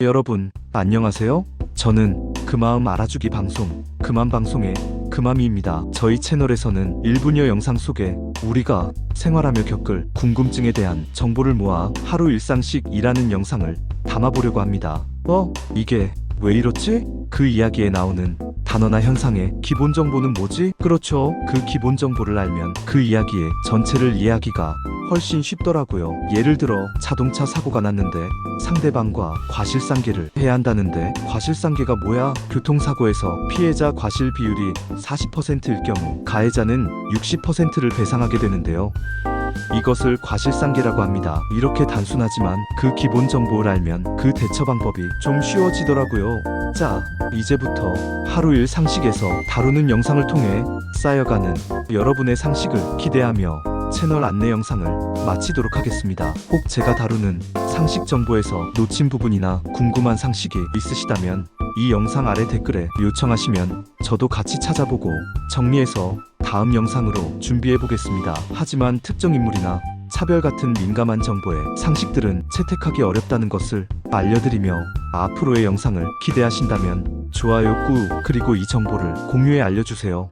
여러분, 안녕하세요. 저는 그마음 알아주기 방송, 그만 방송의 그맘이입니다. 저희 채널에서는 1분여 영상 속에 우리가 생활하며 겪을 궁금증에 대한 정보를 모아 하루 일상씩 일하는 영상을 담아보려고 합니다. 어? 이게 왜 이렇지? 그 이야기에 나오는 단어나 현상의 기본 정보는 뭐지? 그렇죠. 그 기본 정보를 알면 그 이야기의 전체를 이해하기가 훨씬 쉽더라고요. 예를 들어 자동차 사고가 났는데 상대방과 과실상계를 해야 한다는데 과실상계가 뭐야? 교통사고에서 피해자 과실 비율이 40%일 경우 가해자는 60%를 배상하게 되는데요. 이것을 과실상계라고 합니다. 이렇게 단순하지만 그 기본 정보를 알면 그 대처 방법이 좀 쉬워지더라고요. 자, 이제부터 하루 일 상식에서 다루는 영상을 통해 쌓여가는 여러분의 상식을 기대하며 채널 안내 영상을 마치도록 하겠습니다. 혹 제가 다루는 상식 정보에서 놓친 부분이나 궁금한 상식이 있으시다면 이 영상 아래 댓글에 요청하시면 저도 같이 찾아보고 정리해서 다음 영상으로 준비해 보겠습니다. 하지만 특정 인물이나 차별 같은 민감한 정보의 상식들은 채택하기 어렵다는 것을 알려드리며 앞으로의 영상을 기대하신다면 좋아요 꾹 그리고 이 정보를 공유해 알려주세요.